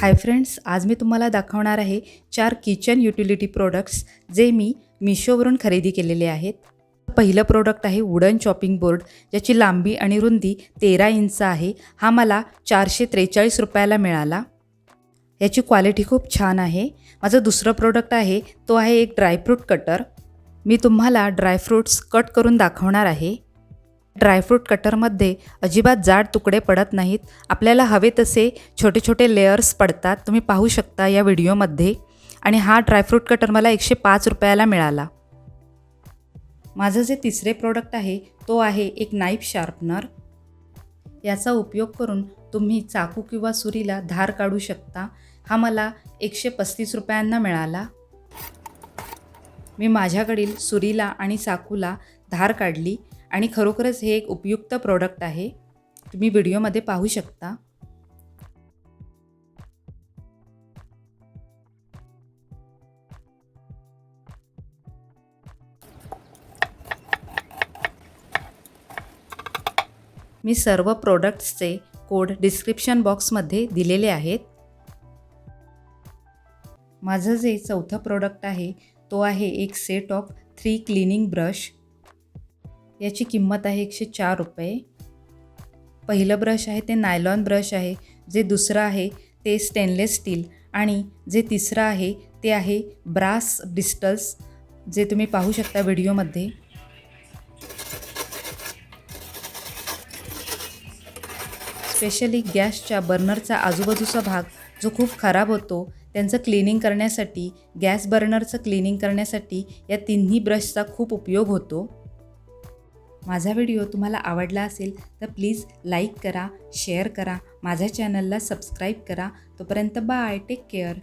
Hi friends आज मी तुम्हाला दाखवणार आहे चार किचन युटिलिटी प्रोडक्ट्स जे मी मिशोवरून खरेदी केलेले आहेत. पहिलं प्रोडक्ट आहे वुडन चॉपिंग बोर्ड ज्याची लांबी आणि रुंदी तेरा इंच आहे. हा मला चारशे त्रेचाळीस रुपयाला मिळाला. याची क्वालिटी खूप छान आहे. माझं दुसरं प्रोडक्ट आहे तो आहे एक ड्रायफ्रूट कटर मी तुम्हाला ड्रायफ्रूट्स कट करून दाखवणार आहे. ड्रायफ्रूट कटरमध्ये अजिबात जाड तुकडे पडत नाहीत. आपल्याला हवे तसे छोटे छोटे लेयर्स पडतात. तुम्ही पाहू शकता या व्हिडिओमध्ये. आणि हा ड्रायफ्रूट कटर मला एकशे पाच रुपयाला मिळाला. माझं जे तिसरे प्रोडक्ट आहे तो आहे एक नाईफ शार्पनर याचा उपयोग करून तुम्ही चाकू किंवा सुरीला धार काढू शकता. हा मला एकशे पस्तीस रुपयांना मिळाला. मी माझ्याकडील सुरीला आणि चाकूला धार काढली. आणि खरोखरच हे एक उपयुक्त प्रॉडक्ट आहे. तुम्ही व्हिडिओमध्ये पाहू शकता. मी सर्व प्रोडक्ट्सचे कोड डिस्क्रिप्शन बॉक्समध्ये दिलेले आहेत. माझं जे चौथं प्रोडक्ट आहे तो आहे एक set of three cleaning brush याची किंमत आहे एकशे चार रुपये. पहिलं ब्रश आहे ते नायलॉन ब्रश आहे. जे दुसरं आहे ते स्टेनलेस स्टील. आणि जे तिसरं आहे ते आहे ब्रास ब्रिस्टल्स. जे तुम्ही पाहू शकता व्हिडिओमध्ये. स्पेशली गॅसच्या बर्नरचा आजूबाजूचा भाग जो खूप खराब होतो त्यांचं क्लिनिंग करण्यासाठी गॅस बर्नरचं क्लिनिंग करण्यासाठी या तिन्ही ब्रशचा खूप उपयोग होतो. माझा व्हिडिओ तुम्हाला आवडला असेल तर प्लीज लाईक करा शेअर करा माझ्या चॅनलला सबस्क्राईब करा. तोपर्यंत बाय टेक केअर.